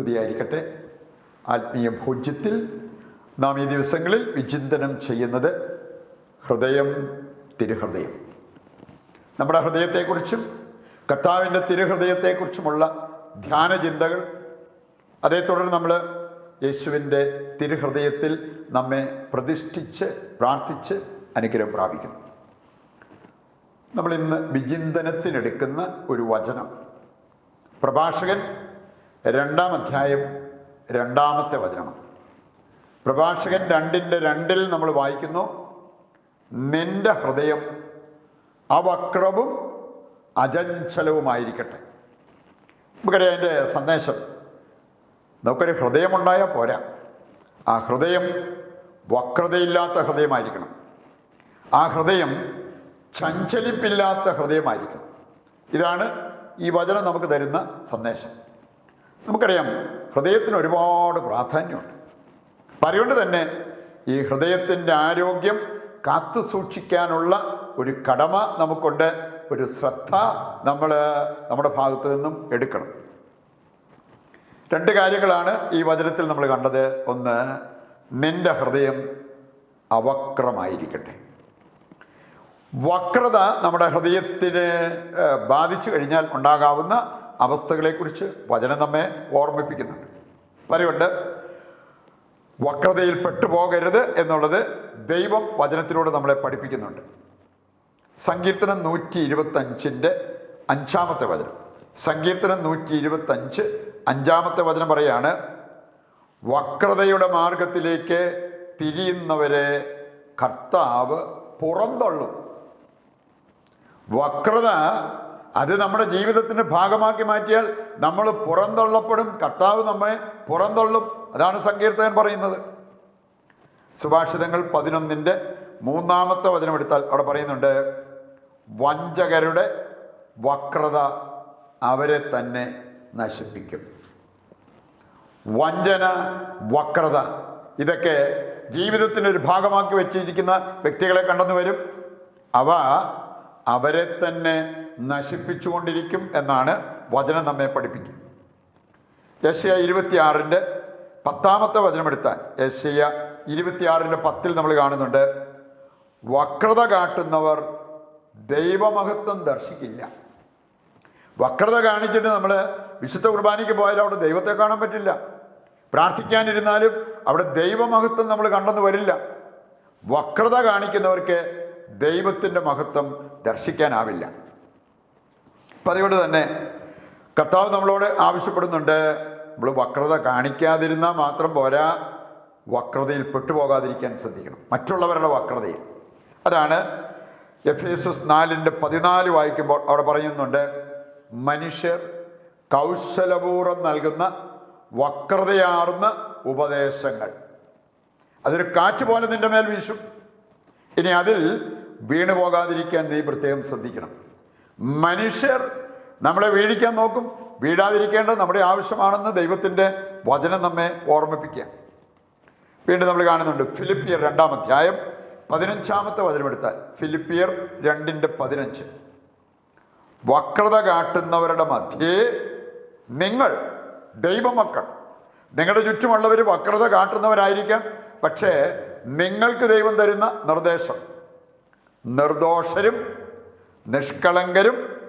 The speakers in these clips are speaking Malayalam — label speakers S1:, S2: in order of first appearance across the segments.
S1: സ്തുതിയായിരിക്കട്ടെ. ആത്മീയ ഭോജ്യത്തിൽ നാം ഈ ദിവസങ്ങളിൽ വിചിന്തനം ചെയ്യുന്നത് ഹൃദയം തിരുഹൃദയം. നമ്മുടെ ഹൃദയത്തെക്കുറിച്ചും കർത്താവിന്റെ തിരുഹൃദയത്തെക്കുറിച്ചുമുള്ള ധ്യാന ചിന്തകൾ അതേ തുടർന്ന് നമ്മൾ യേശുവിന്റെ തിരുഹൃദയത്തിൽ നമ്മെ പ്രതിഷ്ഠിച്ച് പ്രാർത്ഥിച്ച് അനുഗ്രഹം പ്രാപിക്കുന്നു. നമ്മൾ ഇന്ന് വിചിന്തനത്തിനെടുക്കുന്ന ഒരു വചനം. പ്രഭാഷകൻ രണ്ടാം അധ്യായം രണ്ടാമത്തെ വചനം. പ്രഭാഷകൻ രണ്ടിന്റെ രണ്ടിൽ നമ്മൾ വായിക്കുന്നു നിന്റെ ഹൃദയം അവക്രവും അജഞ്ചലവുമായിരിക്കട്ടെ നമുക്കറിയാം അതിന്റെ സന്ദേശം നമുക്കൊരു ഹൃദയമുണ്ടായാൽ പോരാ. ആ ഹൃദയം വക്രതയില്ലാത്ത ഹൃദയമായിരിക്കണം. ആ ഹൃദയം ചഞ്ചലിപ്പില്ലാത്ത ഹൃദയമായിരിക്കണം. ഇതാണ് ഈ വചനം നമുക്ക് തരുന്ന സന്ദേശം. നമുക്കറിയാം ഹൃദയത്തിന് ഒരുപാട് പ്രാധാന്യമുണ്ട്. അപ്പം അതുകൊണ്ട് തന്നെ ഈ ഹൃദയത്തിന്റെ ആരോഗ്യം കാത്തു സൂക്ഷിക്കാനുള്ള ഒരു കടമ നമുക്കുണ്ട് ഒരു ശ്രദ്ധ നമ്മൾ നമ്മുടെ ഭാഗത്തു നിന്നും എടുക്കണം. രണ്ട് കാര്യങ്ങളാണ് ഈ വചനത്തിൽ നമ്മൾ കണ്ടത്. ഒന്ന് നിന്റെ ഹൃദയം അവക്രമായിരിക്കട്ടെ. വക്രത നമ്മുടെ ഹൃദയത്തിന് ബാധിച്ചു കഴിഞ്ഞാൽ ഉണ്ടാകാവുന്ന അവസ്ഥകളെക്കുറിച്ച് വചനം നമ്മെ ഓർമ്മിപ്പിക്കുന്നുണ്ട്. പറയുണ്ട് വക്രതയിൽ പെട്ടുപോകരുത് എന്നുള്ളത് ദൈവം വചനത്തിലൂടെ നമ്മളെ പഠിപ്പിക്കുന്നുണ്ട്. സങ്കീർത്തനം നൂറ്റി ഇരുപത്തഞ്ചിന്റെ അഞ്ചാമത്തെ വചനം. സങ്കീർത്തനം നൂറ്റി ഇരുപത്തഞ്ച് അഞ്ചാമത്തെ വചനം പറയാണ് വക്രതയുടെ മാർഗത്തിലേക്ക് തിരിയുന്നവരെ കർത്താവ് പുറന്തള്ളും. വക്രത അത് നമ്മുടെ ജീവിതത്തിന്റെ ഭാഗമാക്കി മാറ്റിയാൽ നമ്മൾ പുറന്തള്ളപ്പെടും. കർത്താവ് നമ്മെ പുറന്തള്ളും. അതാണ് സങ്കീർത്തകൻ പറയുന്നത്. സുഭാഷിതങ്ങൾ പതിനൊന്നിന്റെ മൂന്നാമത്തെ വചനം എടുത്താൽ അവിടെ പറയുന്നുണ്ട് വഞ്ചകരുടെ വക്രത അവരെ തന്നെ നശിപ്പിക്കും. വഞ്ചന വക്രത ഇതൊക്കെ ജീവിതത്തിന്റെ ഒരു ഭാഗമാക്കി വെച്ചിരിക്കുന്ന വ്യക്തികളെ കണ്ടെന്ന് വരും. അവ അവരെ തന്നെ നശിപ്പിച്ചുകൊണ്ടിരിക്കും എന്നാണ് വചനം നമ്മെ പഠിപ്പിക്കും. യശയ ഇരുപത്തിയാറിന്റെ പത്താമത്തെ വചനമെടുത്താൽ യശയ ഇരുപത്തിയാറിന്റെ പത്തിൽ നമ്മൾ കാണുന്നുണ്ട് വക്രത കാട്ടുന്നവർ ദൈവമഹത്വം ദർശിക്കില്ല. വക്രത കാണിച്ചിട്ട് നമ്മൾ വിശുദ്ധ കുർബാനയ്ക്ക് പോയാലും അവിടെ ദൈവത്തെ കാണാൻ പറ്റില്ല. പ്രാർത്ഥിക്കാനിരുന്നാലും അവിടെ ദൈവമഹത്വം നമ്മൾ കണ്ടെന്ന് വരില്ല. വക്രത കാണിക്കുന്നവർക്ക് ദൈവത്തിന്റെ മഹത്വം ദർശിക്കാനാവില്ല. അപ്പം അതുകൊണ്ട് തന്നെ കർത്താവ് നമ്മളോട് ആവശ്യപ്പെടുന്നുണ്ട്. നമ്മൾ വക്രത കാണിക്കാതിരുന്നാൽ മാത്രം പോരാ. വക്രതയിൽ പെട്ടുപോകാതിരിക്കാൻ ശ്രദ്ധിക്കണം. മറ്റുള്ളവരുടെ വക്രതയിൽ. അതാണ് എഫ് എസ് എസ് നാലിന്റെ പതിനാല് വായിക്കുമ്പോൾ അവിടെ പറയുന്നുണ്ട് മനുഷ്യർ കൗശലപൂർവം നൽകുന്ന വക്രതയാർന്ന ഉപദേശങ്ങൾ. അതൊരു കാറ്റ് പോലെ നിന്റെ മേൽ വീശും. ഇനി അതിൽ വീണു പോകാതിരിക്കാൻ നീ പ്രത്യേകം ശ്രദ്ധിക്കണം. മനുഷ്യർ നമ്മളെ വീഴിക്കാൻ നോക്കും. വീഴാതിരിക്കേണ്ടത് നമ്മുടെ ആവശ്യമാണെന്ന് ദൈവത്തിന്റെ വചനം നമ്മെ ഓർമ്മിപ്പിക്കുക. വീണ്ടും നമ്മൾ കാണുന്നുണ്ട് ഫിലിപ്പിയർ രണ്ടാം അധ്യായം പതിനഞ്ചാമത്തെ വചനമെടുത്താൽ ഫിലിപ്പിയർ രണ്ടിന്റെ പതിനഞ്ച്. വക്രത കാട്ടുന്നവരുടെ മധ്യേ നിങ്ങൾ ദൈവമക്കൾ. നിങ്ങളുടെ ചുറ്റുമുള്ളവർ വക്രത കാട്ടുന്നവരായിരിക്കാം. പക്ഷേ നിങ്ങൾക്ക് ദൈവം തരുന്ന നിർദ്ദേശം. നിർദോഷരും നിഷ്കളങ്കരും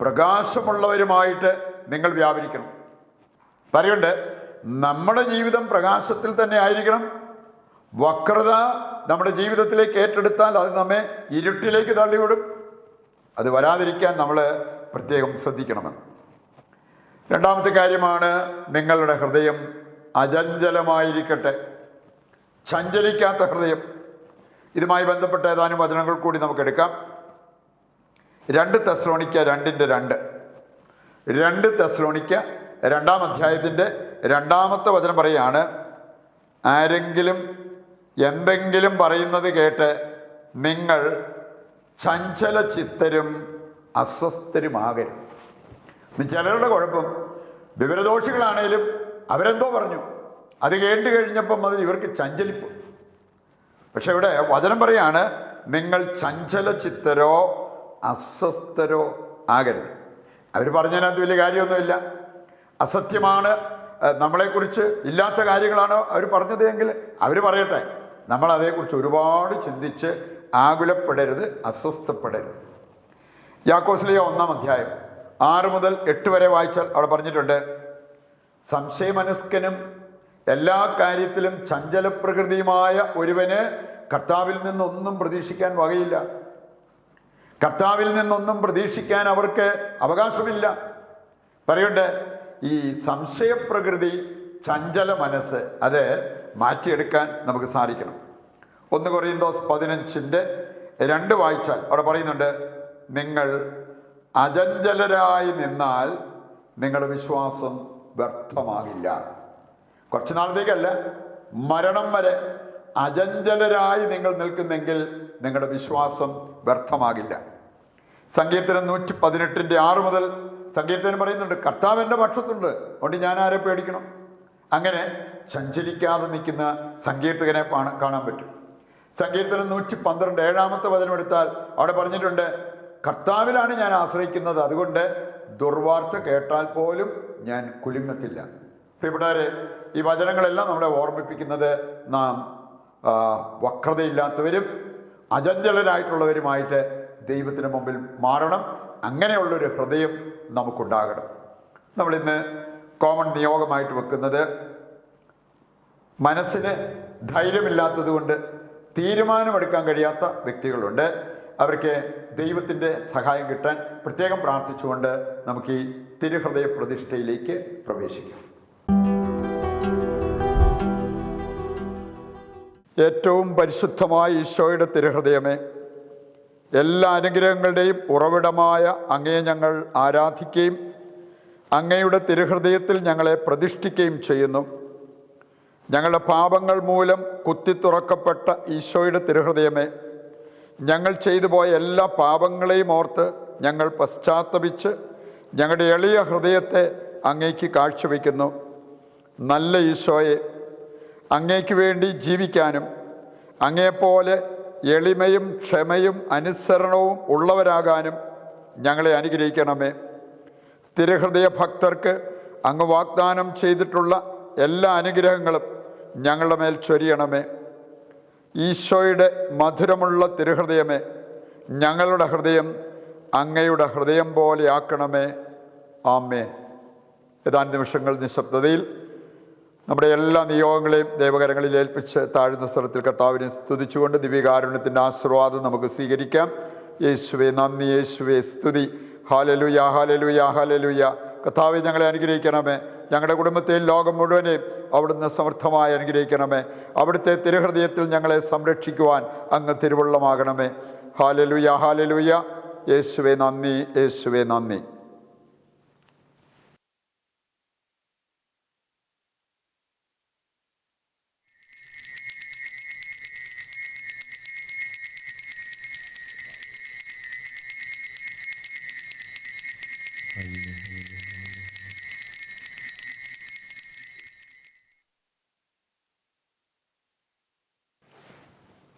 S1: പ്രകാശമുള്ളവരുമായിട്ട് നിങ്ങൾ വ്യാപരിക്കണം. പറയുണ്ട് നമ്മുടെ ജീവിതം പ്രകാശത്തിൽ തന്നെ ആയിരിക്കണം. വക്രത നമ്മുടെ ജീവിതത്തിലേക്ക് ഏറ്റെടുത്താൽ അത് നമ്മെ ഇരുട്ടിലേക്ക് തള്ളിവിടും. അത് വരാതിരിക്കാൻ നമ്മൾ പ്രത്യേകം ശ്രദ്ധിക്കണമെന്ന്. രണ്ടാമത്തെ കാര്യമാണ് നിങ്ങളുടെ ഹൃദയം അചഞ്ചലമായിരിക്കട്ടെ. ചഞ്ചലിക്കാത്ത ഹൃദയം. ഇതുമായി ബന്ധപ്പെട്ട ഏതാനും വചനങ്ങൾ കൂടി നമുക്ക് എടുക്കാം. രണ്ട് തെസ്ലോണിക്ക രണ്ടിന്റെ രണ്ട്. രണ്ട് തെസ്ലോണിക്ക രണ്ടാം അധ്യായത്തിന്റെ രണ്ടാമത്തെ വചനം പറയുകയാണ് ആരെങ്കിലും എന്തെങ്കിലും പറയുന്നത് കേട്ട് നിങ്ങൾ ചഞ്ചല ചിത്തരും അസ്വസ്ഥരുമാകരുത് ചിലരുടെ കുഴപ്പം വിവരദോഷികളാണേലും അവരെന്തോ പറഞ്ഞു. അത് കേട്ട് കഴിഞ്ഞപ്പം അതിൽ ഇവർക്ക് ചഞ്ചലിപ്പ്. പക്ഷെ ഇവിടെ വചനം പറയാണ് നിങ്ങൾ ചഞ്ചല ചിത്തരോ അസ്വസ്ഥരോ ആകരുത്. അവർ പറഞ്ഞതിനകത്ത് വലിയ കാര്യമൊന്നുമില്ല. അസത്യമാണ് നമ്മളെക്കുറിച്ച് ഇല്ലാത്ത കാര്യങ്ങളാണ് അവർ പറഞ്ഞത് എങ്കിൽ അവർ പറയട്ടെ. നമ്മൾ അതേക്കുറിച്ച് ഒരുപാട് ചിന്തിച്ച് ആകുലപ്പെടരുത് അസ്വസ്ഥപ്പെടരുത്. യാക്കോസ്ലിയ ഒന്നാം അധ്യായം ആറ് മുതൽ എട്ട് വരെ വായിച്ചാൽ അവിടെ പറഞ്ഞിട്ടുണ്ട് സംശയമനസ്കനും എല്ലാ കാര്യത്തിലും ചഞ്ചലപ്രകൃതിയുമായ ഒരുവന് കർത്താവിൽ നിന്നൊന്നും പ്രതീക്ഷിക്കാൻ വകയില്ല. കർത്താവിൽ നിന്നൊന്നും പ്രതീക്ഷിക്കാൻ അവർക്ക് അവകാശമില്ല. പറയുണ്ട് ഈ സംശയപ്രകൃതി ചഞ്ചല മനസ്സ് അത് മാറ്റിയെടുക്കാൻ നമുക്ക് സാധിക്കണം. ഒന്ന് കൊറിയന്തോസ് പതിനഞ്ചിന്റെ രണ്ട് വായിച്ചാൽ അവിടെ പറയുന്നുണ്ട് നിങ്ങൾ അചഞ്ചലരായി നിന്നാൽ നിങ്ങളുടെ വിശ്വാസം വ്യർത്ഥമാകില്ല. കുറച്ച് നാളത്തേക്കല്ല മരണം വരെ അചഞ്ചലരായി നിങ്ങൾ നിൽക്കുന്നെങ്കിൽ നിങ്ങളുടെ വിശ്വാസം വ്യർത്ഥമാകില്ല. സങ്കീർത്തനം നൂറ്റി പതിനെട്ടിന്റെ ആറ് മുതൽ സങ്കീർത്തനം പറയുന്നുണ്ട്. കർത്താവ് എന്റെ പക്ഷത്തുണ്ട്. അതുകൊണ്ട് ഞാൻ ആരെ പേടിക്കണം? അങ്ങനെ ചഞ്ചലിക്കാതെ നിൽക്കുന്ന സങ്കീർത്തകനെ കാണാൻ പറ്റും. സങ്കീർത്തനം നൂറ്റി പന്ത്രണ്ട് ഏഴാമത്തെ വചനം എടുത്താൽ അവിടെ പറഞ്ഞിട്ടുണ്ട് കർത്താവിലാണ് ഞാൻ ആശ്രയിക്കുന്നത്. അതുകൊണ്ട് ദുർവാർത്ത കേട്ടാൽ പോലും ഞാൻ കുലുങ്ങത്തില്ല. പ്രിയപ്പെട്ടവരെ ഈ വചനങ്ങളെല്ലാം നമ്മളെ ഓർമ്മിപ്പിക്കുന്നത് നാം വക്രതയില്ലാത്തവരും അചഞ്ചലരായിട്ടുള്ളവരുമായിട്ട് ദൈവത്തിന് മുമ്പിൽ മാറണം. അങ്ങനെയുള്ളൊരു ഹൃദയം നമുക്കുണ്ടാകണം. നമ്മളിന്ന് കോമൺ നിയോഗമായിട്ട് വെക്കുന്നത് മനസ്സിന് ധൈര്യമില്ലാത്തത് കൊണ്ട് തീരുമാനമെടുക്കാൻ കഴിയാത്ത വ്യക്തികളുണ്ട്. അവർക്ക് ദൈവത്തിന്റെ സഹായം കിട്ടാൻ പ്രത്യേകം പ്രാർത്ഥിച്ചുകൊണ്ട് നമുക്ക് ഈ തിരുഹൃദയ പ്രതിഷ്ഠയിലേക്ക് പ്രവേശിക്കാം. ഏറ്റവും പരിശുദ്ധമായ ഈശോയുടെ തിരുഹൃദയമേ എല്ലാ അനുഗ്രഹങ്ങളുടെയും ഉറവിടമായ അങ്ങയെ ഞങ്ങൾ ആരാധിക്കുകയും അങ്ങയുടെ തിരുഹൃദയത്തിൽ ഞങ്ങളെ പ്രതിഷ്ഠിക്കുകയും ചെയ്യുന്നു. ഞങ്ങളുടെ പാപങ്ങൾ മൂലം കുത്തിത്തുറക്കപ്പെട്ട ഈശോയുടെ തിരുഹൃദയമേ ഞങ്ങൾ ചെയ്തു പോയ എല്ലാ പാപങ്ങളെയും ഓർത്ത് ഞങ്ങൾ പശ്ചാത്തപിച്ച് ഞങ്ങളുടെ എളിയ ഹൃദയത്തെ അങ്ങേക്ക് കാഴ്ചവെക്കുന്നു. നല്ല ഈശോയെ അങ്ങേക്ക് വേണ്ടി ജീവിക്കാനും അങ്ങേപ്പോലെ എളിമയും ക്ഷമയും അനുസരണവും ഉള്ളവരാകാനും ഞങ്ങളെ അനുഗ്രഹിക്കണമേ. തിരുഹൃദയ ഭക്തർക്ക് അങ്ങ് വാഗ്ദാനം ചെയ്തിട്ടുള്ള എല്ലാ അനുഗ്രഹങ്ങളും ഞങ്ങളുടെ മേൽ ചൊരിയണമേ. ഈശോയുടെ മധുരമുള്ള തിരുഹൃദയമേ ഞങ്ങളുടെ ഹൃദയം അങ്ങയുടെ ഹൃദയം പോലെ ആക്കണമേ. ആമേൻ. ഏതാനും നിമിഷങ്ങൾ നിശബ്ദതയിൽ നമ്മുടെ എല്ലാ നിയോഗങ്ങളെയും ദൈവകരങ്ങളിൽ ഏൽപ്പിച്ച് താഴ്ന്ന സ്ഥലത്തിൽ കർത്താവിനെ സ്തുതിച്ചുകൊണ്ട് ദിവ്യകാരുണ്യത്തിന്റെ ആശീർവാദം നമുക്ക് സ്വീകരിക്കാം. യേശുവെ നന്ദി യേശുവെ സ്തുതി. ഹാലലുയ ഹാലലുയ ഹാലലുയ കർത്താവെ ഞങ്ങളെ അനുഗ്രഹിക്കണമേ. ഞങ്ങളുടെ കുടുംബത്തെയും ലോകം മുഴുവനെയും അവിടുന്ന് സമർത്ഥമായി അനുഗ്രഹിക്കണമേ. അവിടുത്തെ തിരുഹൃദയത്തിൽ ഞങ്ങളെ സംരക്ഷിക്കുവാൻ അങ്ങ് തിരുവുള്ളമാകണമേ. ഹാലലുയ ഹാലലുയ യേശുവെ നന്ദി യേശുവെ നന്ദി.